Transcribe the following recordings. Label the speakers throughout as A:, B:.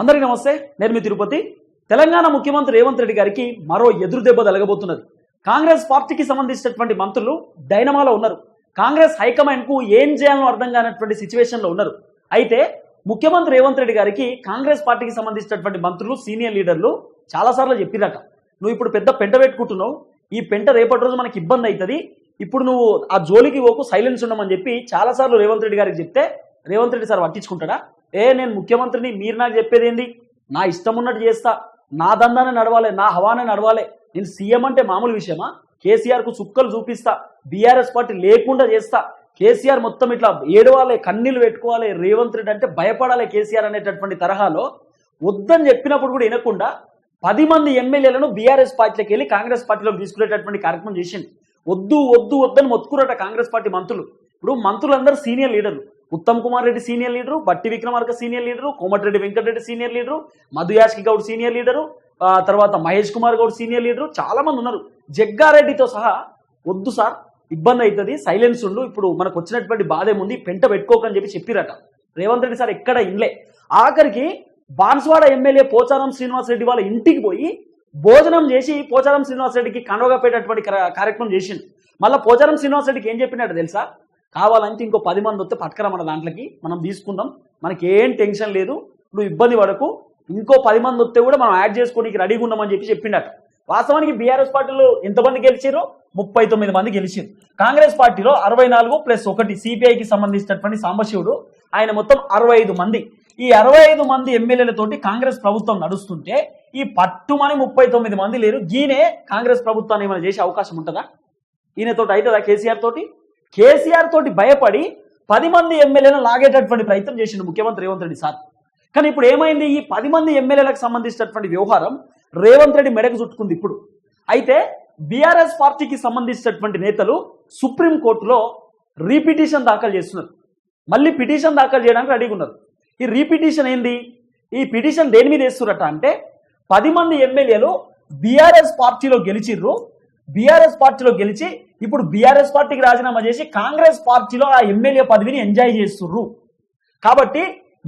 A: అందరికీ నమస్తే నేను మీ తిరుపతి. తెలంగాణ ముఖ్యమంత్రి రేవంత్ రెడ్డి గారికి మరో ఎదురు దెబ్బ తలగబోతున్నది కాంగ్రెస్ పార్టీకి సంబంధించినటువంటి మంత్రులు డైనమాలో ఉన్నారు. కాంగ్రెస్ హైకమాండ్కు ఏం చేయాలో అర్థం కానటువంటి సిచ్యువేషన్లో ఉన్నారు. అయితే ముఖ్యమంత్రి రేవంత్ రెడ్డి గారికి కాంగ్రెస్ పార్టీకి సంబంధించినటువంటి మంత్రులు సీనియర్ లీడర్లు చాలాసార్లు చెప్పిరట నువ్వు ఇప్పుడు పెద్ద పెంట పెట్టుకుంటున్నావు. ఈ పెంట రేపటి రోజు మనకి ఇబ్బంది అవుతుంది ఇప్పుడు నువ్వు ఆ జోలికి పోకు సైలెన్స్ ఉండమని చెప్పి చాలాసార్లు రేవంత్ రెడ్డి గారికి చెప్తే రేవంత్ రెడ్డి సార్ పట్టించుకుంటాడా? ఏ నేను ముఖ్యమంత్రిని మీరు నాకు చెప్పేది ఏంది? నా ఇష్టం ఉన్నట్టు చేస్తా. నా దందానే నడవాలి నా హవానే నడవాలి. నేను సీఎం అంటే మామూలు విషయమా? కేసీఆర్కు చుక్కలు చూపిస్తా. బీఆర్ఎస్ పార్టీ లేకుండా చేస్తా. కేసీఆర్ మొత్తం ఇట్లా ఏడవాలి కన్నీళ్ళు పెట్టుకోవాలి రేవంత్ రెడ్డి అంటే భయపడాలి కేసీఆర్ అనేటటువంటి తరహాలో. వద్దని చెప్పినప్పుడు కూడా వినకుండా పది మంది ఎమ్మెల్యేలను బీఆర్ఎస్ పార్టీలోకి వెళ్ళి కాంగ్రెస్ పార్టీలో తీసుకునేటటువంటి కార్యక్రమం చేసింది. వద్దు వద్దు వద్దని మొత్తుకురట కాంగ్రెస్ పార్టీ మంత్రులు. ఇప్పుడు మంత్రులందరూ సీనియర్ లీడర్లు. Uttam Kumar Reddy senior leader Bhatti Vikramarka senior leader Komatireddy Venkat Reddy senior leader Madhu Yaskhi Goud senior leader ఆ తర్వాత మహేష్ కుమార్ గౌడ్ సీనియర్ లీడరు చాలా మంది ఉన్నారు. జగ్గారెడ్డితో సహా వద్దు సార్ ఇబ్బంది అవుతుంది సైలెన్స్ ఉండు ఇప్పుడు మనకు వచ్చినటువంటి బాధ ఏముంది పెంట పెట్టుకోకని చెప్పి చెప్పిరట. రేవంత్ రెడ్డి సార్ ఎక్కడ ఇన్లే. ఆఖరికి బాన్స్వాడ ఎమ్మెల్యే పోచారం శ్రీనివాస్ రెడ్డి వాళ్ళ ఇంటికి పోయి భోజనం చేసి పోచారం శ్రీనివాసరెడ్డికి కండవగా పెట్టేటువంటి కార్యక్రమం చేసింది మళ్ళీ పోచారం శ్రీనివాసరెడ్డికి ఏం చెప్పినట్టు తెలుసా? కావాలంటే ఇంకో పది మంది వస్తే పట్టుకరా మన దాంట్లోకి. మనం తీసుకుందాం. మనకి ఏం టెన్షన్ లేదు. నువ్వు ఇబ్బంది పడకు. ఇంకో పది మంది వస్తే కూడా మనం యాడ్ చేసుకోనికి రెడీగా ఉన్నామని చెప్పి చెప్పిండట. వాస్తవానికి బీఆర్ఎస్ పార్టీలో ఎంతమంది గెలిచారు ముప్పై తొమ్మిది మంది గెలిచారు కాంగ్రెస్ పార్టీలో అరవై నాలుగు ప్లస్ ఒకటి సిపిఐకి సంబంధించినటువంటి సాంబశివుడు. ఆయన మొత్తం అరవై ఐదు మంది. ఈ అరవై ఐదు మంది ఎమ్మెల్యేలతోటి కాంగ్రెస్ ప్రభుత్వం నడుస్తుంటే ఈ పట్టుమని ముప్పై తొమ్మిది మంది లేరు. గీనే కాంగ్రెస్ ప్రభుత్వాన్ని ఏమైనా చేసే అవకాశం ఉంటుందా? ఈయనతోటి అవుతుందా కేసీఆర్ తోటి? కేసీఆర్ తోటి భయపడి పది మంది ఎమ్మెల్యేలను లాగేటటువంటి ప్రయత్నం చేసిండు ముఖ్యమంత్రి రేవంత్ రెడ్డి సార్. కానీ ఇప్పుడు ఏమైంది? ఈ పది మంది ఎమ్మెల్యేలకు సంబంధించినటువంటి వ్యవహారం రేవంత్ రెడ్డి మెడకు చుట్టుకుంది ఇప్పుడు. అయితే బీఆర్ఎస్ పార్టీకి సంబంధించినటువంటి నేతలు సుప్రీం కోర్టులో రీపిటిషన్ దాఖలు చేస్తున్నారు. మళ్ళీ పిటిషన్ దాఖలు చేయడానికి రెడీగా ఉన్నారు. ఈ రీపిటిషన్ ఏంది? ఈ పిటిషన్ దేని మీద వేస్తున్నట్ట అంటే పది మంది ఎమ్మెల్యేలు బీఆర్ఎస్ పార్టీలో గెలిచిర్రు బీఆర్ఎస్ పార్టీలో గెలిచి ఇప్పుడు బీఆర్ఎస్ పార్టీకి రాజీనామా చేసి కాంగ్రెస్ పార్టీలో ఆ ఎమ్మెల్యే పదవిని ఎంజాయ్ చేస్తుర్రు. కాబట్టి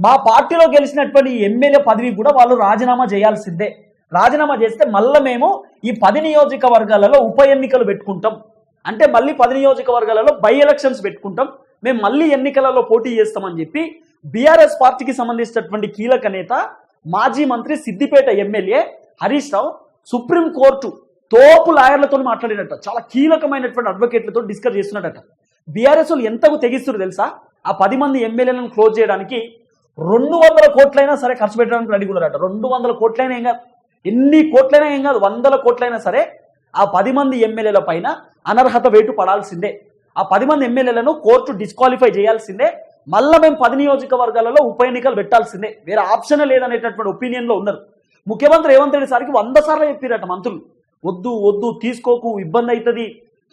A: మా పార్టీలో గెలిచినటువంటి ఎమ్మెల్యే పదవి కూడా వాళ్ళు రాజీనామా చేయాల్సిందే. రాజీనామా చేస్తే మళ్ళీ మేము ఈ పది నియోజకవర్గాలలో ఉప ఎన్నికలు పెట్టుకుంటాం. అంటే మళ్ళీ పది నియోజకవర్గాలలో బై ఎలక్షన్స్ పెట్టుకుంటాం. మేము మళ్ళీ ఎన్నికలలో పోటీ చేస్తామని చెప్పి బీఆర్ఎస్ పార్టీకి సంబంధించినటువంటి కీలక నేత మాజీ మంత్రి Siddipet MLA Harish Rao supreme court తోపు లాయర్లతో మాట్లాడినట్ట చాలా కీలకమైనటువంటి అడ్వకేట్లతో డిస్కస్ చేస్తున్నట్టట. బీఆర్ఎస్ వాళ్ళు ఎంతకు తెగిస్తున్నారు తెలుసా? ఆ పది మంది ఎమ్మెల్యేలను క్లోజ్ చేయడానికి రెండు వందల కోట్లైనా సరే ఖర్చు పెట్టడానికి రెడీ ఉన్నారట. రెండు వందల కోట్లైనా ఏం కాదు. ఎన్ని కోట్లైనా ఏం కాదు. వందల కోట్లైనా సరే ఆ పది మంది ఎమ్మెల్యేల పైన అనర్హత వేటు పడాల్సిందే. ఆ పది మంది ఎమ్మెల్యేలను కోర్టు డిస్క్వాలిఫై చేయాల్సిందే. మళ్ళా మేము పది నియోజకవర్గాలలో ఉప ఎన్నికలు పెట్టాల్సిందే. వేరే ఆప్షన్ లేదనేటటువంటి ఒపీనియన్లో ఉన్నారు. ముఖ్యమంత్రి రేవంత్ రెడ్డి సార్కి వంద సార్లు చెప్పిరట మంత్రులు. వద్దు వద్దు తీసుకోకు ఇబ్బంది అవుతుంది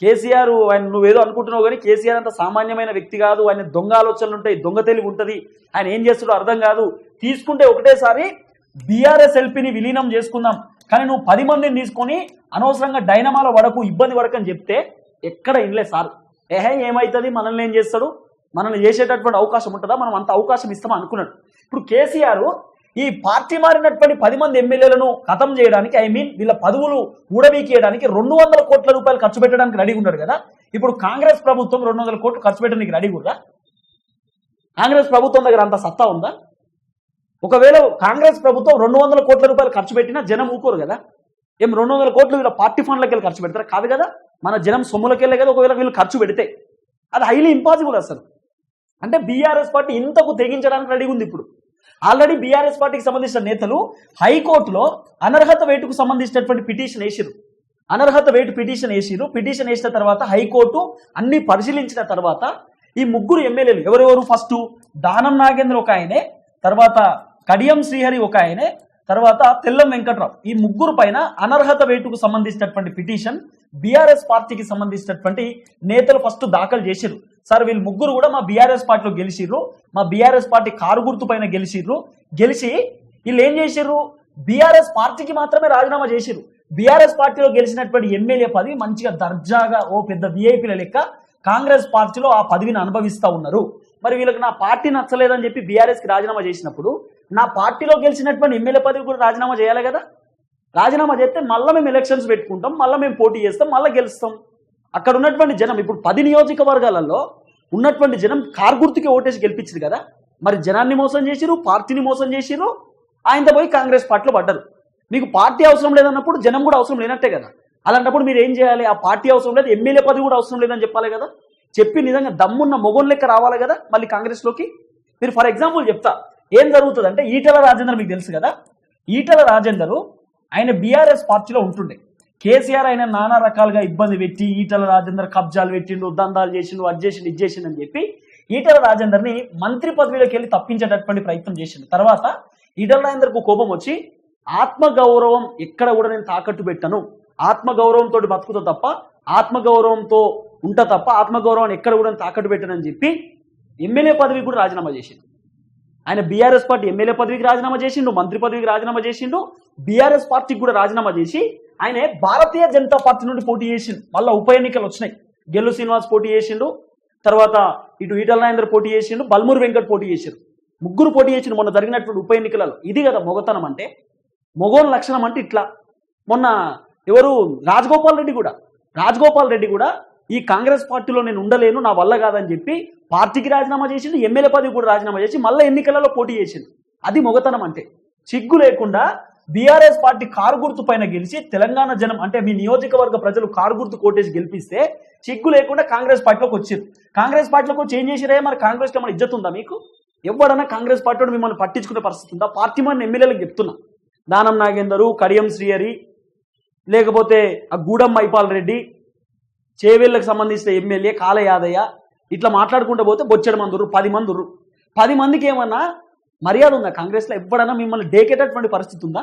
A: కేసీఆర్ ఆయన నువ్వేదో అనుకుంటున్నావు కానీ కేసీఆర్ అంత సామాన్యమైన వ్యక్తి కాదు. ఆయన దొంగ ఆలోచనలు ఉంటాయి దొంగ తెలివి ఉంటుంది. ఆయన ఏం చేస్తాడో అర్థం కాదు. తీసుకుంటే ఒకటేసారి బీఆర్ఎస్ ఎల్పీని విలీనం చేసుకుందాం. కానీ నువ్వు పది మందిని తీసుకొని అనవసరంగా డైనమాలో పడకు ఇబ్బంది పడకని చెప్తే ఎక్కడ ఇన్లే సార్. ఏహే ఏమవుతుంది మనల్ని ఏం చేస్తాడు? మనల్ని చేసేటటువంటి అవకాశం ఉంటుందా? మనం అంత అవకాశం ఇస్తామా అనుకున్నాడు. ఇప్పుడు కేసీఆర్ ఈ పార్టీ మారినటువంటి పది మంది ఎమ్మెల్యేలను ఖతం చేయడానికి ఐ మీన్ వీళ్ళ పదవులు ఊడబీకేయడానికి రెండు వందల కోట్ల రూపాయలు ఖర్చు పెట్టడానికి రెడీ ఉన్నాడు కదా. ఇప్పుడు కాంగ్రెస్ ప్రభుత్వం రెండు వందల కోట్లు ఖర్చు పెట్టడానికి రెడీ ఉందా? కాంగ్రెస్ ప్రభుత్వం దగ్గర అంత సత్తా ఉందా? ఒకవేళ కాంగ్రెస్ ప్రభుత్వం రెండు వందల కోట్ల రూపాయలు ఖర్చు పెట్టినా జనం ఊకోరు కదా. ఏం రెండు వందల కోట్లు వీళ్ళ పార్టీ ఫండ్లకి వెళ్ళి ఖర్చు పెడతారు? కాదు కదా. మన జనం సొమ్ములకి వెళ్ళే కదా ఒకవేళ వీళ్ళు ఖర్చు పెడితే. అది హైలీ ఇంపాసిబుల్ అసలు. అంటే బీఆర్ఎస్ పార్టీ ఇంతకు తెగించడానికి రెడీ ఉంది ఇప్పుడు. ఆల్రెడీ బీఆర్ఎస్ పార్టీకి సంబంధించిన నేతలు హైకోర్టులో అనర్హత వేటుకు సంబంధించినటువంటి పిటిషన్ వేసిరు అనర్హత వేటు పిటిషన్ వేసిరు పిటిషన్ వేసిన తర్వాత హైకోర్టు అన్ని పరిశీలించిన తర్వాత ఈ ముగ్గురు ఎమ్మెల్యేలు ఎవరెవరు? ఫస్ట్ దానం నాగేంద్ర ఒక ఆయనే తర్వాత కడియం శ్రీహరి ఒక ఆయనే తర్వాత తెల్లం వెంకట్రావు. ఈ ముగ్గురు పైన అనర్హత వేటుకు సంబంధించినటువంటి పిటిషన్ బీఆర్ఎస్ పార్టీకి సంబంధించినటువంటి నేతలు ఫస్ట్ దాఖలు చేశారు సార్ వీళ్ళు ముగ్గురు కూడా మా బీఆర్ఎస్ పార్టీలో గెలిచిర్రు. మా బీఆర్ఎస్ పార్టీ కారు గుర్తు పైన గెలిచిర్రు. గెలిచి వీళ్ళు ఏం చేసిర్రు? బీఆర్ఎస్ పార్టీకి మాత్రమే రాజీనామా చేసిర్రు. బీఆర్ఎస్ పార్టీలో గెలిచినటువంటి ఎమ్మెల్యే పదవి మంచిగా దర్జాగా ఓ పెద్ద విఐపీల లెక్క కాంగ్రెస్ పార్టీలో ఆ పదవిని అనుభవిస్తా ఉన్నారు. మరి వీళ్ళకి నా పార్టీ నచ్చలేదని చెప్పి బీఆర్ఎస్కి రాజీనామా చేసినప్పుడు నా పార్టీలో గెలిచినటువంటి ఎమ్మెల్యే పదవి కూడా రాజీనామా చేయాలి కదా? రాజీనామా చేస్తే మళ్ళీ మేము ఎలక్షన్స్ పెట్టుకుంటాం మళ్ళీ మేము పోటీ చేస్తాం మళ్ళీ గెలుస్తాం. అక్కడ ఉన్నటువంటి జనం ఇప్పుడు పది నియోజకవర్గాలలో ఉన్నటువంటి జనం కార్ గుర్తుకి ఓటేసి గెలిపించింది కదా. మరి జనాన్ని మోసం చేసిరు పార్టీని మోసం చేసిరు ఆయనతో పోయి కాంగ్రెస్ పార్టీలో పడ్డరు. మీకు పార్టీ అవసరం లేదన్నప్పుడు జనం కూడా అవసరం లేనట్టే కదా. అలాంటప్పుడు మీరు ఏం చేయాలి? ఆ పార్టీ అవసరం లేదు ఎమ్మెల్యే పదవి కూడా అవసరం లేదని చెప్పాలి కదా. చెప్పి నిజంగా దమ్మున్న మొగోన్ లెక్క రావాలి కదా మళ్ళీ కాంగ్రెస్లోకి. మీరు ఫర్ ఎగ్జాంపుల్ చెప్తా ఏం జరుగుతుంది అంటే ఈటల రాజేందర్ మీకు తెలుసు కదా. ఈటల రాజేందర్ ఆయన బీఆర్ఎస్ పార్టీలో ఉంటుండే. కేసీఆర్ ఆయన నానా రకాలుగా ఇబ్బంది పెట్టి ఈటల రాజేందర్ కబ్జాలు పెట్టిండు దందాలు చేసిండు అది చేసిండు ఇది చేసిండు అని చెప్పి ఈటల రాజేందర్ని మంత్రి పదవిలోకి వెళ్ళి తప్పించేటటువంటి ప్రయత్నం చేసిండు. తర్వాత ఈటల రాజేందర్కు కోపం వచ్చి ఆత్మగౌరవం ఎక్కడ కూడా నేను తాకట్టు పెట్టను. ఆత్మగౌరవంతో బతుకుతా తప్ప ఆత్మగౌరవంతో ఉంటా తప్ప ఆత్మగౌరవం ఎక్కడ కూడా నేను తాకట్టు పెట్టనని చెప్పి ఎమ్మెల్యే పదవి కూడా రాజీనామా చేసిండు. ఆయన బీఆర్ఎస్ పార్టీ ఎమ్మెల్యే పదవికి రాజీనామా చేసిండు మంత్రి పదవికి రాజీనామా చేసిండు బీఆర్ఎస్ పార్టీకి కూడా రాజీనామా చేసి ఆయన భారతీయ జనతా పార్టీ నుండి పోటీ చేసిండు. మళ్ళీ ఉప ఎన్నికలు వచ్చినాయి. గెల్లు శ్రీనివాస్ పోటీ చేసిండు. తర్వాత ఇటు ఈటల నాయందర్ పోటీ చేసిండు. బల్మూరు వెంకట్ పోటీ చేసిండు. ముగ్గురు పోటీ చేసిండు మొన్న జరిగినటువంటి ఉప ఎన్నికలలో. ఇది కదా మొగతనం అంటే? మొగోన్ లక్షణం అంటే ఇట్లా. మొన్న ఎవరు? రాజగోపాల్ రెడ్డి కూడా. రాజగోపాల్ రెడ్డి కూడా ఈ కాంగ్రెస్ పార్టీలో నేను ఉండలేను నా వల్ల కాదని చెప్పి పార్టీకి రాజీనామా చేసిండు ఎమ్మెల్యే పదవి కూడా రాజీనామా చేసి మళ్ళీ ఎన్నికలలో పోటీ చేసిండు. అది మొగతనం అంటే. సిగ్గు లేకుండా బీఆర్ఎస్ పార్టీ కారు గుర్తు పైన గెలిచి తెలంగాణ జనం అంటే మీ నియోజకవర్గ ప్రజలు కారు గుర్తు కోటేసి గెలిపిస్తే చిగ్గు లేకుండా కాంగ్రెస్ పార్టీలోకి వచ్చింది కాంగ్రెస్ పార్టీలోకి వచ్చి ఏం చేసిరే మరి కాంగ్రెస్లో మన ఇజ్జత్ ఉందా మీకు? ఎవడన్నా కాంగ్రెస్ పార్టీ మిమ్మల్ని పట్టించుకునే పరిస్థితి ఉందా? పార్టీ మన ఎమ్మెల్యేలకు చెప్తున్నా. దానం నాగేందరు కడియం శ్రీహరి లేకపోతే ఆ గూడెం మైపాల్ రెడ్డి చేవేళ్ళకి సంబంధించిన ఎమ్మెల్యే కాల యాదయ్య ఇట్లా మాట్లాడుకుంటూ పోతే బొచ్చడి మంది పది మంది ఉర్రు. పది మందికి ఏమన్నా మర్యాద ఉందా? కాంగ్రెస్లో ఎప్పుడైనా మిమ్మల్ని డేకేటటువంటి పరిస్థితి ఉందా?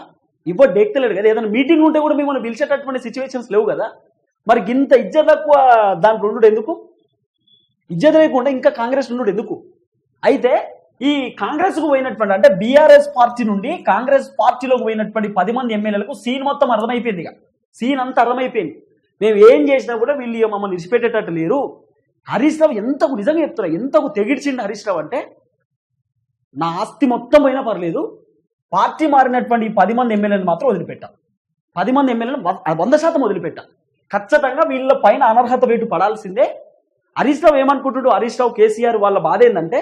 A: ఇవ్వడు డేక్తలేడు కదా. ఏదైనా మీటింగ్ ఉంటే కూడా మిమ్మల్ని పిలిచేటటువంటి సిచ్యువేషన్స్ లేవు కదా. మరి ఇంత ఇజ్జత తక్కువ దాంట్లో ఉండు ఎందుకు? ఇజ్జత లేకుండా ఇంకా కాంగ్రెస్ ఉండు ఎందుకు? అయితే ఈ కాంగ్రెస్కు పోయినటువంటి అంటే బీఆర్ఎస్ పార్టీ నుండి కాంగ్రెస్ పార్టీలోకి పోయినటువంటి పది మంది ఎమ్మెల్యేలకు సీన్ మొత్తం అర్థమైపోయింది ఇక. సీన్ అంతా అర్థమైపోయింది. మేము ఏం చేసినా కూడా వీళ్ళు మమ్మల్ని విడిచిపెట్టేటట్టు లేరు. హరీష్ రావు ఎంతకు నిజంగా చెప్తున్నా? ఎంతకు తెగిడ్చిండు హరీష్ రావు అంటే నా ఆస్తి మొత్తం పోయినా పర్లేదు. పార్టీ మారినటువంటి ఈ పది మంది ఎమ్మెల్యేలను మాత్రం వదిలిపెట్టాం. పది మంది ఎమ్మెల్యేలను వంద శాతం వదిలిపెట్టాం. ఖచ్చితంగా వీళ్ళ పైన అనర్హత వేటు పడాల్సిందే. హరీష్ రావు ఏమనుకుంటుడు హరీష్ రావు కేసీఆర్ వాళ్ళ బాధ ఏంటంటే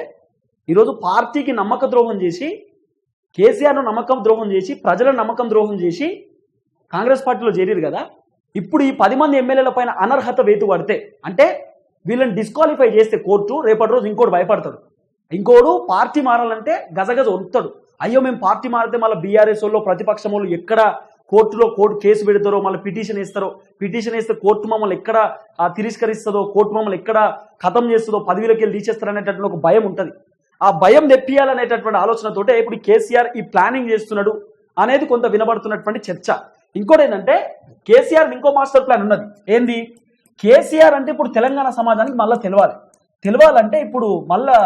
A: ఈరోజు పార్టీకి నమ్మక ద్రోహం చేసి కేసీఆర్ను నమ్మకం ద్రోహం చేసి ప్రజల నమ్మకం ద్రోహం చేసి కాంగ్రెస్ పార్టీలో చేరారు కదా. ఇప్పుడు ఈ పది మంది ఎమ్మెల్యేల పైన అనర్హత వేటు పడితే అంటే వీళ్ళని డిస్క్వాలిఫై చేస్తే కోర్టు రేపటి రోజు ఇంకోటి భయపడతాడు. ఇంకోడు పార్టీ మారాలంటే గజగజ వణుకుతాడు అయ్యో మేము పార్టీ మారితే మళ్ళీ బీఆర్ఎస్ వాళ్ళు ప్రతిపక్షం వాళ్ళు ఎక్కడ కోర్టులో కోర్టు కేసు పెడతారో మళ్ళీ పిటిషన్ వేస్తారో పిటిషన్ వేస్తే కోర్టు మమ్మల్ని ఎక్కడ తిరస్కరిస్తుందో కోర్టు మమ్మల్ని ఎక్కడ ఖతం చేస్తుందో పదవిలోకి వెళ్ళి తీసేస్తారు అనేటటువంటి ఒక భయం ఉంటుంది. ఆ భయం తెప్పియాలనేటటువంటి ఆలోచనతోటే ఇప్పుడు కేసీఆర్ ఈ ప్లానింగ్ చేస్తున్నాడు అనేది కొంత వినబడుతున్నటువంటి చర్చ. ఇంకోటి ఏంటంటే కేసీఆర్ ఇంకో మాస్టర్ ప్లాన్ ఉన్నది. ఏంది? కేసీఆర్ అంటే ఇప్పుడు తెలంగాణ సమాజానికి మళ్ళీ తెలవాలి. తెలవాలంటే ఇప్పుడు మళ్ళా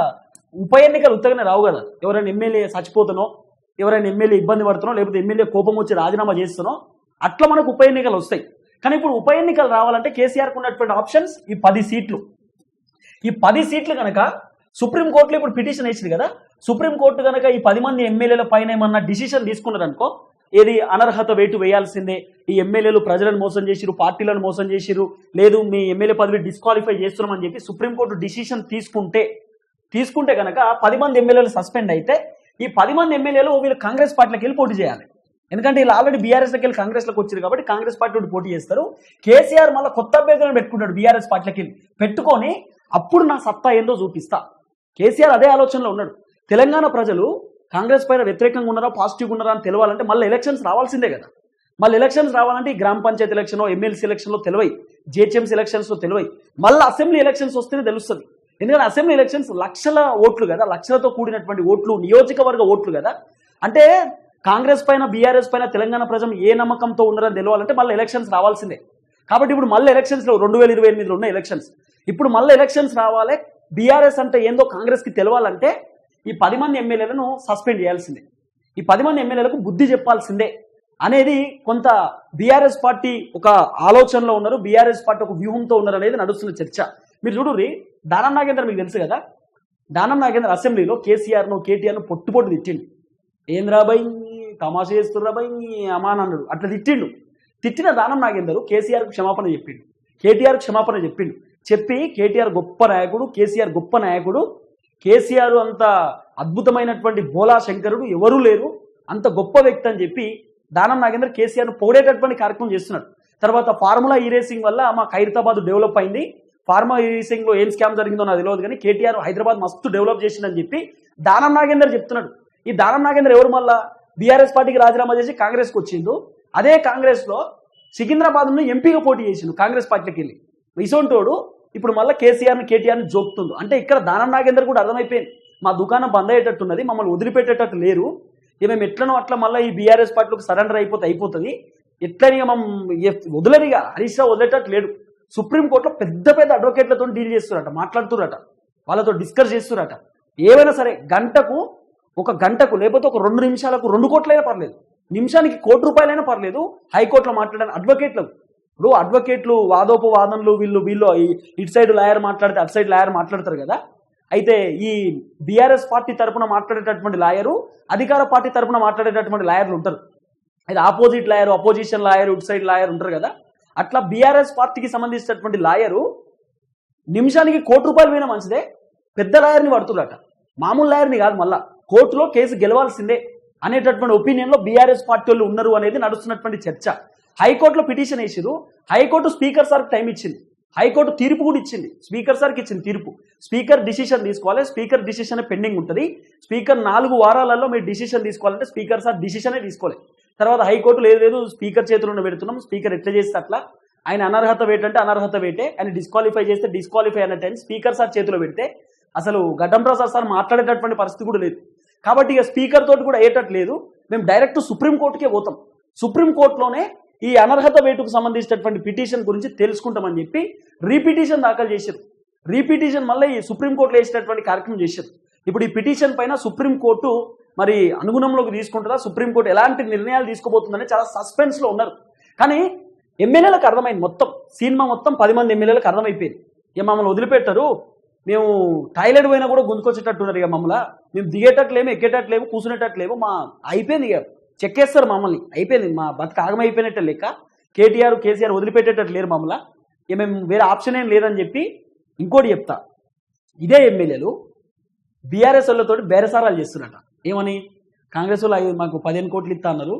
A: ఉప ఎన్నికలు ఉత్తగానే రావు కదా. ఎవరైనా ఎమ్మెల్యే చచ్చిపోతునో ఎవరైనా ఎమ్మెల్యే ఇబ్బంది పడుతున్నో లేకపోతే ఎమ్మెల్యే కోపం వచ్చి రాజీనామా చేస్తున్నో అట్లా మనకు ఉప ఎన్నికలు వస్తాయి. కానీ ఇప్పుడు ఉప ఎన్నికలు రావాలంటే కేసీఆర్కు ఉన్నటువంటి ఆప్షన్స్ ఈ పది సీట్లు. ఈ పది సీట్లు కనుక సుప్రీంకోర్టులో ఇప్పుడు పిటిషన్ వేసింది కదా. సుప్రీంకోర్టు కనుక ఈ పది మంది ఎమ్మెల్యేల పైన ఏమన్నా డిసిషన్ తీసుకున్నారనుకో ఏది అనర్హత వేటు వేయాల్సిందే. ఈ ఎమ్మెల్యేలు ప్రజలను మోసం చేసిరు పార్టీలను మోసం చేసిరు లేదు మీ ఎమ్మెల్యే పదవి డిస్క్వాలిఫై చేస్తున్నామని చెప్పి సుప్రీంకోర్టు డిసిషన్ తీసుకుంటే తీసుకుంటే కనుక పది మంది ఎమ్మెల్యేలు సస్పెండ్ అయితే ఈ పది మంది ఎమ్మెల్యేలు వీళ్ళు కాంగ్రెస్ పార్టీలకు వెళ్ళి పోటీ చేయాలి. ఎందుకంటే వీళ్ళు ఆల్రెడీ బీఆర్ఎస్లోకి వెళ్ళి కాంగ్రెస్లోకి వచ్చారు కాబట్టి కాంగ్రెస్ పార్టీ నుండి పోటీ చేస్తారు. కేసీఆర్ మళ్ళీ కొత్త అభ్యర్థులను పెట్టుకుంటాడు బీఆర్ఎస్ పార్టీలకి వెళ్ళి. పెట్టుకొని అప్పుడు నా సత్తా ఏందో చూపిస్తా. కేసీఆర్ అదే ఆలోచనలో ఉన్నాడు. తెలంగాణ ప్రజలు కాంగ్రెస్ పైన వ్యతిరేకంగా ఉన్నారా పాజిటివ్గా ఉన్నారా అని తెలవాలంటే మళ్ళీ ఎలక్షన్స్ రావాల్సిందే కదా. మళ్ళీ ఎలక్షన్స్ రావాలంటే ఈ గ్రామ పంచాయతీ ఎలక్షన్ ఎమ్మెల్సీ ఎలక్షన్లో తెలివై జిహెచ్ఎంసీ ఎలక్షన్స్లో తెలివై మళ్ళీ అసెంబ్లీ ఎలక్షన్స్ వస్తేనే తెలుస్తుంది. ఎందుకంటే అసెంబ్లీ ఎలక్షన్స్ లక్షల ఓట్లు కదా లక్షలతో కూడినటువంటి ఓట్లు నియోజకవర్గ ఓట్లు కదా. అంటే కాంగ్రెస్ పైన బీఆర్ఎస్ పైన తెలంగాణ ప్రజలు ఏ నమ్మకంతో ఉన్నారని తెలవాలంటే మళ్ళీ ఎలక్షన్స్ రావాల్సిందే. కాబట్టి ఇప్పుడు మళ్ళీ ఎలక్షన్స్లో రెండు వేల ఇరవై ఎనిమిదిలో ఉన్న ఎలక్షన్స్ ఇప్పుడు మళ్ళీ ఎలక్షన్స్ రావాలి. బీఆర్ఎస్ అంటే ఏందో కాంగ్రెస్కి తెలవాలంటే ఈ పది మంది ఎమ్మెల్యేలను సస్పెండ్ చేయాల్సిందే. ఈ పది మంది ఎమ్మెల్యేలకు బుద్ధి చెప్పాల్సిందే అనేది కొంత బీఆర్ఎస్ పార్టీ ఒక ఆలోచనలో ఉన్నారు. బీఆర్ఎస్ పార్టీ ఒక వ్యూహంతో ఉన్నారు అనేది నడుస్తున్న చర్చ. మీరు చూడుర్రి దానం నాగేంద్ర మీకు తెలుసు కదా? దానం నాగేంద్ర అసెంబ్లీలో కేసీఆర్ను కేటీఆర్ను పొట్టు పొట్టు తిట్టిండు. ఏంద్రా బై తమాషా చేస్తుర్రా బై అమాన్ అన్నాడు. అట్లా తిట్టిండు. తిట్టిన దానం నాగేందరు కేసీఆర్కు క్షమాపణ చెప్పిండు. కేటీఆర్ క్షమాపణ చెప్పిండు. చెప్పి కేటీఆర్ గొప్ప నాయకుడు కేసీఆర్ గొప్ప నాయకుడు కేసీఆర్ అంత అద్భుతమైనటువంటి బోలా శంకరుడు ఎవరూ లేరు. అంత గొప్ప వ్యక్తి అని చెప్పి దానం నాగేందర్ కేసీఆర్ను పొగిడేటటువంటి కార్యక్రమం చేస్తున్నాడు. తర్వాత ఫార్ములా ఈ రేసింగ్ వల్ల మా ఖైరతాబాద్ డెవలప్ అయింది. ఫార్మా ఈ లో ఏం స్కామ్ జరిగిందో నాకు తెలియదు కానీ కేటీఆర్ హైదరాబాద్ మస్తు డెవలప్ చేసిందని చెప్పి దానం నాగేందర్ చెప్తున్నాడు. ఈ దానం నాగేందర్ ఎవరు మళ్ళా? బీఆర్ఎస్ పార్టీకి రాజీనామా చేసి కాంగ్రెస్కి వచ్చిండు. అదే కాంగ్రెస్లో సికింద్రాబాద్ నుండి ఎంపీగా పోటీ చేసిండు కాంగ్రెస్ పార్టీకి వెళ్ళి. ఇసోంటోడు ఇప్పుడు మళ్ళీ కేసీఆర్ని కేటీఆర్ని జోక్తుండు. అంటే ఇక్కడ దానం నాగేందర్ కూడా అర్థమైపోయింది. మా దుకాణం బంద్ అయ్యేటట్టున్నది మమ్మల్ని వదిలిపెట్టేటట్టు లేరు. ఇక మేము ఎట్లనో అట్లా మళ్ళీ ఈ బీఆర్ఎస్ పార్టీలకు సరెండర్ అయిపోతే అయిపోతుంది. ఎట్లని ఇక మనం హరీష్ రావు వదిలేటట్టు లేడు. సుప్రీంకోర్టులో పెద్ద పెద్ద అడ్వకేట్లతో డీల్ చేస్తున్నారట మాట్లాడుతున్నారట వాళ్ళతో డిస్కస్ చేస్తురట ఏవైనా సరే గంటకు ఒక గంటకు లేకపోతే ఒక రెండు నిమిషాలకు రెండు కోట్లైనా పర్లేదు. నిమిషానికి కోటి రూపాయలైనా పర్లేదు హైకోర్టులో మాట్లాడిన అడ్వకేట్లకు. ఇప్పుడు అడ్వకేట్లు వాదోపవాదనలు వీళ్ళు వీళ్ళు ఇటు సైడ్ లాయర్ మాట్లాడితే అటు సైడ్ లాయర్ మాట్లాడతారు కదా. అయితే ఈ బీఆర్ఎస్ పార్టీ తరపున మాట్లాడేటటువంటి లాయరు అధికార పార్టీ తరపున మాట్లాడేటటువంటి లాయర్లు ఉంటారు. అయితే ఆపోజిట్ లాయర్ అపోజిషన్ లాయర్ ఇటు సైడ్ లాయర్ ఉంటారు కదా. అట్లా బీఆర్ఎస్ పార్టీకి సంబంధించినటువంటి లాయరు నిమిషానికి కోటి రూపాయలు పోయినా మంచిదే పెద్ద లాయర్ని పడుతున్నట మామూలు లాయర్ని కాదు మళ్ళా కోర్టులో కేసు గెలవాల్సిందే అనేటటువంటి ఒపీనియన్లో బీఆర్ఎస్ పార్టీ వాళ్ళు ఉన్నారు అనేది నడుస్తున్నటువంటి చర్చ. హైకోర్టులో పిటిషన్ వేసిరు హైకోర్టు స్పీకర్ సార్కి టైం ఇచ్చింది హైకోర్టు తీర్పు కూడా ఇచ్చింది స్పీకర్ సార్కి ఇచ్చింది తీర్పు. స్పీకర్ డిసిషన్ తీసుకోవాలి స్పీకర్ డిసిషన్ పెండింగ్ ఉంటుంది. స్పీకర్ నాలుగు వారాలలో మీరు డిసిషన్ తీసుకోవాలంటే స్పీకర్ సార్ డిసిషనే తీసుకోవాలి తర్వాత హైకోర్టు లేదు లేదు స్పీకర్ చేతుల్లో పెడుతున్నాం స్పీకర్ ఎట్లా చేస్తే అట్లా? ఆయన అనర్హత వేట్ అంటే అనర్హత వేటే ఆయన డిస్క్వాలిఫై చేస్తే డిస్క్వాలిఫై అన్నట్టు అని స్పీకర్ సార్ చేతిలో పెడితే అసలు గడ్డం ప్రసాద్ సార్ మాట్లాడేటటువంటి పరిస్థితి కూడా లేదు. కాబట్టి ఇక స్పీకర్ తోటి కూడా అయ్యేటట్టు లేదు. మేము డైరెక్ట్ సుప్రీంకోర్టుకే పోతాం. సుప్రీంకోర్టులోనే ఈ అనర్హత వేటుకు సంబంధించినటువంటి పిటిషన్ గురించి తెలుసుకుంటామని చెప్పి రీపిటిషన్ దాఖలు చేశారు. రీపిటిషన్ మళ్ళీ ఈ సుప్రీంకోర్టులో వేసినటువంటి కార్యక్రమం చేశారు. ఇప్పుడు ఈ పిటిషన్ పైన సుప్రీంకోర్టు మరి అనుగుణంలోకి తీసుకుంటుందా? సుప్రీంకోర్టు ఎలాంటి నిర్ణయాలు తీసుకోబోతుందని చాలా సస్పెన్స్లో ఉన్నారు. కానీ ఎమ్మెల్యేలకు అర్థమైంది మొత్తం. సినిమా మొత్తం పది మంది ఎమ్మెల్యేలకు అర్థమైపోయింది. ఇక మమ్మల్ని వదిలిపెట్టారు. మేము టాయిలెట్ పోయినా కూడా గుంతుకొచ్చేటట్టున్నారు ఇక మమ్మల్ని. మేము దిగేటట్లేము ఎక్కేటట్లేము కూర్చునేటట్లేము మా అయిపోయింది ఇక. చెక్కేస్తారు మమ్మల్ని. అయిపోయింది. మా బతుకు ఆగమైపోయినట్టు లేక లెక్క. కేటీఆర్ కేసీఆర్ వదిలిపెట్టేటట్టు లేరు మమ్మల్ని. ఇక మేము వేరే ఆప్షన్ ఏం లేదని చెప్పి ఇంకోటి చెప్తా. ఇదే ఎమ్మెల్యేలు బీఆర్ఎస్ వాళ్ళతో బేరసారాలు చేస్తున్నట్ట ఏమని? కాంగ్రెస్ వాళ్ళు ఐదు మాకు పదిహేను కోట్లు ఇస్తా అన్నారు.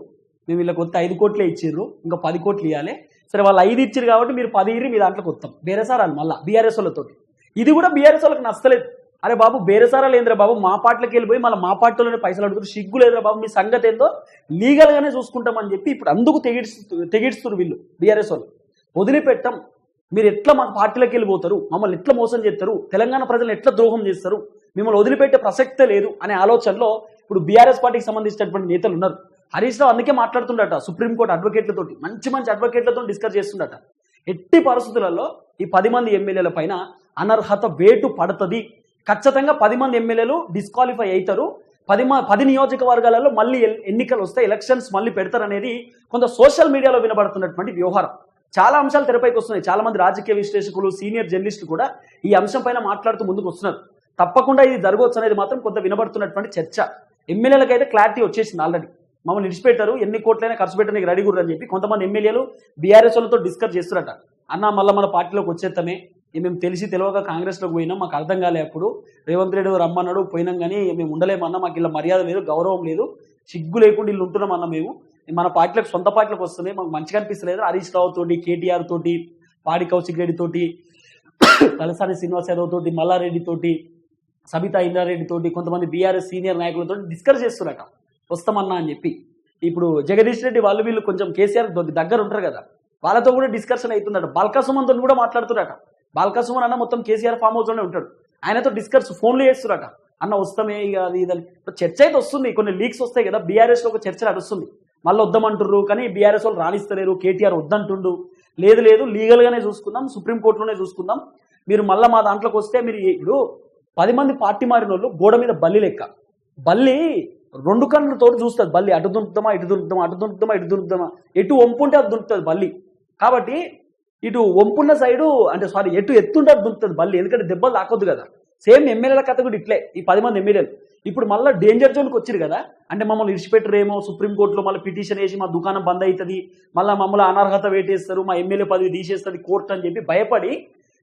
A: మేము వీళ్ళకి వస్తే ఐదు కోట్లే ఇచ్చిర్రు. ఇంకా పది కోట్లు ఇవ్వాలి సరే వాళ్ళు ఐదు ఇచ్చారు కాబట్టి మీరు పది ఇర్రి మీ దాంట్లోకి వస్తాం బేరసారాలు మళ్ళీ బీఆర్ఎస్ వాళ్ళతో ఇది కూడా బీఆర్ఎస్ వాళ్ళకి నచ్చలేదు. అరే బాబు బేరసారాలు ఏంద్రా బాబు? మా పార్టీలోకి వెళ్ళిపోయి మళ్ళీ మా పార్టీలోనే పైసలు అడుగుతారు సిగ్గు లేదురా బాబు మీ సంగతి ఏందో? లీగల్గానే చూసుకుంటామని చెప్పి ఇప్పుడు అందుకు తెగిడుస్తు తెగిడుస్తున్నారు వీళ్ళు బీఆర్ఎస్ వాళ్ళు. వదిలిపెట్టం. మీరు ఎట్లా మా పార్టీలోకి వెళ్ళిపోతారు? మమ్మల్ని ఎట్లా మోసం చేస్తారు? తెలంగాణ ప్రజలను ఎట్లా ద్రోహం చేస్తారు? మిమ్మల్ని వదిలిపెట్టే ప్రసక్తే లేదు అనే ఆలోచనలో ఇప్పుడు బీఆర్ఎస్ పార్టీకి సంబంధించినటువంటి నేతలు ఉన్నారు. హరీష్ రావు అందుకే మాట్లాడుతుండట సుప్రీంకోర్టు అడ్వకేట్లతోటి మంచి మంచి అడ్వకేట్లతో డిస్కస్ చేస్తుండట. ఎట్టి పరిస్థితులలో ఈ పది మంది ఎమ్మెల్యేల పైన అనర్హత వేటు పడుతుంది. ఖచ్చితంగా పది మంది ఎమ్మెల్యేలు డిస్క్వాలిఫై అవుతారు పది మా పది నియోజకవర్గాలలో మళ్ళీ ఎన్నికలు వస్తే ఎలక్షన్స్ మళ్ళీ పెడతారనేది కొంత సోషల్ మీడియాలో వినబడుతున్నటువంటి వ్యవహారం. చాలా అంశాలు తెరపైకి వస్తున్నాయి. చాలా మంది రాజకీయ విశ్లేషకులు సీనియర్ జర్నలిస్టులు కూడా ఈ అంశం పైన మాట్లాడుతూ ముందుకు వస్తున్నారు. తప్పకుండా ఇది జరగవచ్చు అనేది మాత్రం కొంత వినబడుతున్నటువంటి చర్చ. ఎమ్మెల్యేలకు అయితే క్లారిటీ వచ్చేసింది ఆల్రెడీ. మమ్మల్ని విడిచిపెట్టారు ఎన్ని కోట్లైనా ఖర్చు పెట్టడానికి రెడీ కూడా అని చెప్పి కొంతమంది ఎమ్మెల్యేలు బీఆర్ఎస్ వాళ్ళతో డిస్కస్ చేస్తున్నట. అన్న మళ్ళీ మన పార్టీలోకి వచ్చేస్తామే మేము తెలిసి తెలియక కాంగ్రెస్లోకి పోయినాం మాకు అర్థం కాలే అప్పుడు. రేవంత్ రెడ్డి రమ్మన్నాడు పోయినాం కానీ మేము ఉండలేమన్నా మాకు ఇలా మర్యాద లేదు గౌరవం లేదు సిగ్గు లేకుండా ఇల్లు ఉంటున్నాం అన్న మేము. మన పార్టీలకు సొంత పార్టీలకు వస్తున్నాయి మాకు మంచిగా అనిపిస్తలేదు. హరీష్ రావు తోటి కేటీఆర్ తోటి పాడి కౌశిక్ రెడ్డి తోటి తలసాని శ్రీనివాస్ యాదవ్ తోటి మల్లారెడ్డి తోటి సబితా ఇంద్రారెడ్డి తోటి కొంతమంది బీఆర్ఎస్ సీనియర్ నాయకులతో డిస్కస్ చేస్తున్నట వస్తామన్నా అని చెప్పి. ఇప్పుడు జగదీష్ రెడ్డి వాళ్ళు వీళ్ళు కొంచెం కేసీఆర్ దగ్గర ఉంటారు కదా. వాళ్ళతో కూడా డిస్కషన్ అవుతుందట. బాల్కాసుమన్తో కూడా మాట్లాడుతున్నట బాల్కాసుమన్ అన్న మొత్తం కేసీఆర్ ఫామ్ హౌస్లోనే ఉంటాడు. ఆయనతో డిస్కస్ ఫోన్లు చేస్తున్నట అన్న వస్తామే ఇక అది ఇదని చర్చ అయితే వస్తుంది. కొన్ని లీక్స్ వస్తాయి కదా. బీఆర్ఎస్లో ఒక చర్చ నడుస్తుంది. మళ్ళీ వద్దామంటుర్రు కానీ బీఆర్ఎస్ వాళ్ళు రాణిస్తలేరు. కేటీఆర్ వద్దంటుండు. లేదు లేదు లీగల్గానే చూసుకుందాం. సుప్రీంకోర్టులోనే చూసుకుందాం. మీరు మళ్ళీ మా దాంట్లోకి వస్తే మీరు ఇప్పుడు పది మంది పార్టీ మారిన వాళ్ళు గోడ మీద బల్లి లెక్క. బల్లి రెండు కన్నులతో చూస్తుంది బల్లి. అటు దుంపుతామా ఇటు దుంపుతామా అటు దుంపుతామా ఇటు దుంపుతామా ఎటు వంపుంటే అది దుంపుతుంది బల్లి. కాబట్టి ఇటు వంపున్న సైడు అంటే సారీ ఎటు ఎత్తుంటే అది దుంపుతుంది బల్లి. ఎందుకంటే దెబ్బలు తాకొద్దు కదా. సేమ్ ఎమ్మెల్యేల కథ కూడా ఇట్లే ఈ పది మంది ఎమ్మెల్యేలు. ఇప్పుడు మళ్ళీ డేంజర్ జోన్కి వచ్చారు కదా. అంటే మమ్మల్ని ఇడిచిపెట్టరేమో సుప్రీంకోర్టులో మళ్ళీ పిటిషన్ వేసి మా దుకాణం బంద్ అవుతుంది మళ్ళీ మమ్మల్ని అనర్హత వేటేస్తారు మా ఎమ్మెల్యే పదవి తీసేస్తుంది కోర్టు అని చెప్పి భయపడి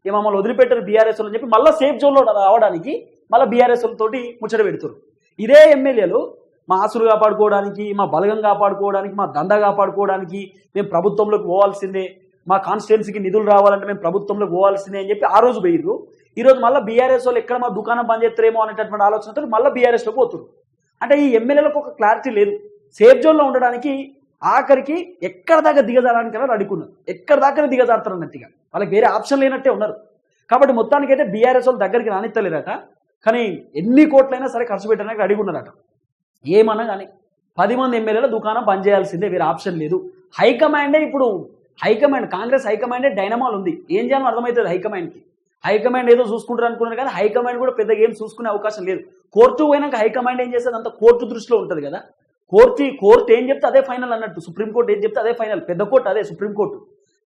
A: ఇక మమ్మల్ని వదిలిపెట్టారు బీఆర్ఎస్ అని చెప్పి మళ్ళీ సేఫ్ జోన్లో రావడానికి మళ్ళీ బీఆర్ఎస్ తోటి ముచ్చట పెడుతారు ఇదే ఎమ్మెల్యేలు మా ఆస్తులు కాపాడుకోవడానికి మా బలగం కాపాడుకోవడానికి మా దంద కాపాడుకోవడానికి మేము ప్రభుత్వంలోకి పోవాల్సిందే. మా కాన్స్టిట్యున్సీకి నిధులు రావాలంటే మేము ప్రభుత్వంలోకి పోవాల్సిందే అని చెప్పి ఆ రోజు పోయిర్రు. ఈ రోజు మళ్ళీ బీఆర్ఎస్ వాళ్ళు ఎక్కడ మా దుకాణం బంద్ చేస్తారేమో అనేటటువంటి ఆలోచనతో మళ్ళీ బీఆర్ఎస్లో పోతున్నారు అంటే ఈ ఎమ్మెల్యేలకు ఒక క్లారిటీ లేదు. సేఫ్ జోన్లో ఉండడానికి ఆఖరికి ఎక్కడ దాకా దిగజారానికైనా అడుగున్నారు ఎక్కడ దాకా దిగజారుతారు అన్నట్టుగా. వాళ్ళకి వేరే ఆప్షన్ లేనట్టే ఉన్నారు. కాబట్టి మొత్తానికి అయితే బీఆర్ఎస్ వాళ్ళు దగ్గరికి రానిత్తలేరట కానీ ఎన్ని కోట్లైనా సరే ఖర్చు పెట్టడానికి అడిగి ఉన్నారట ఏమన్నా కానీ పది మంది ఎమ్మెల్యేల దుకాణం బంద్ చేయాల్సిందే వేరే ఆప్షన్ లేదు. హైకమాండే ఇప్పుడు హైకమాండ్ కాంగ్రెస్ హైకమాండే డైనమాల్ ఉంది. ఏం చేయాలో అర్థమవుతుంది హైకమాండ్కి హైకమాండ్ ఏదో చూసుకుంటారు అనుకున్నారు కానీ హైకమాండ్ కూడా పెద్దగా ఏం చూసుకునే అవకాశం లేదు. కోర్టు పోయినాక హైకమాండ్ ఏం చేస్తుంది అంత కోర్టు దృష్టిలో ఉంటుంది కదా. కోర్టు కోర్టు ఏం చెప్తే అదే ఫైనల్ అన్నట్టు. సుప్రీంకోర్టు ఏం చెప్తే అదే ఫైనల్. పెద్ద కోర్టు అదే సుప్రీంకోర్టు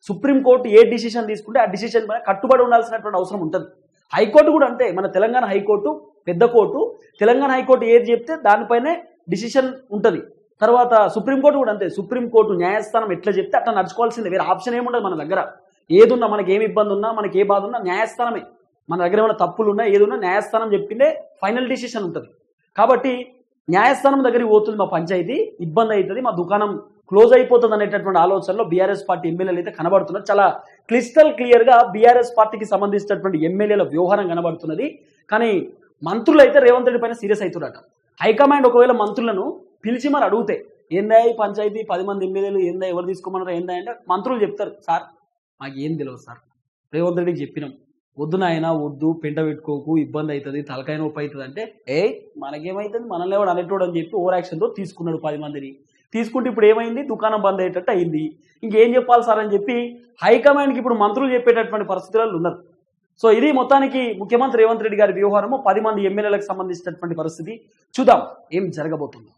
A: సుప్రీంకోర్టు ఏ డిసిషన్ తీసుకుంటే ఆ డిసిషన్ పైన కట్టుబడి ఉండాల్సినటువంటి అవసరం ఉంటుంది. హైకోర్టు కూడా అంతే. మన తెలంగాణ హైకోర్టు పెద్ద కోర్టు తెలంగాణ హైకోర్టు ఏది చెప్తే దానిపైనే డిసిషన్ ఉంటుంది. తర్వాత సుప్రీంకోర్టు కూడా అంతే. సుప్రీంకోర్టు న్యాయస్థానం ఎట్లా చెప్తే అట్లా నడుచుకోవాల్సిందే. వేరే ఆప్షన్ ఏముండదు మన దగ్గర. ఏదున్నా మనకి ఏమి ఇబ్బంది ఉన్నా మనకి ఏ బాధ ఉన్నా న్యాయస్థానమే. మన దగ్గర ఏమైనా తప్పులు ఉన్నా ఏదున్నా న్యాయస్థానం చెప్పిందే ఫైనల్ డిసిషన్ ఉంటుంది. కాబట్టి న్యాయస్థానం దగ్గరికి పోతుంది మా పంచాయతీ. ఇబ్బంది అవుతుంది. మా దుకాణం క్లోజ్ అయిపోతుంది అనేటటువంటి ఆలోచనలో బీఆర్ఎస్ పార్టీ ఎమ్మెల్యేలు అయితే కనబడుతున్నారు. చాలా క్లిస్టల్ క్లియర్గా బీఆర్ఎస్ పార్టీకి సంబంధించినటువంటి ఎమ్మెల్యేల వ్యవహారం కనబడుతున్నది. కానీ మంత్రులు అయితే రేవంత్ రెడ్డి పైన సీరియస్ అవుతున్నారట. హైకమాండ్ ఒకవేళ మంత్రులను పిలిచి మరి అడిగితే ఏందా పంచాయతీ? పది మంది ఎమ్మెల్యేలు ఏందా? ఎవరు తీసుకోమన్నారో? ఏందా? అంటే మంత్రులు చెప్తారు. సార్ మాకు ఏం తెలియదు సార్. రేవంత్ రెడ్డికి చెప్పినాం. వద్దు నాయన వద్దు. పెంట పెట్టుకోకు. ఇబ్బంది అవుతుంది. తలకాయ నొప్పి అవుతుంది. అంటే ఏ మనకేమవుతుంది మనల్ని ఎవడు అనేటోడు అని చెప్పి ఓవర్ యాక్షన్తో తీసుకున్నాడు పది మందిని. తీసుకుంటే ఇప్పుడు ఏమైంది? దుకాణం బంద్ అయ్యేటట్టు అయింది. ఇంకేం చెప్పాలి సార్ అని చెప్పి హైకమాండ్కి ఇప్పుడు మంత్రులు చెప్పేటటువంటి పరిస్థితులలో ఉన్నారు. సో ఇది మొత్తానికి ముఖ్యమంత్రి రేవంత్ రెడ్డి గారి వ్యవహారము పది మంది ఎమ్మెల్యేలకు సంబంధించినటువంటి పరిస్థితి. చూద్దాం ఏం జరగబోతుంది.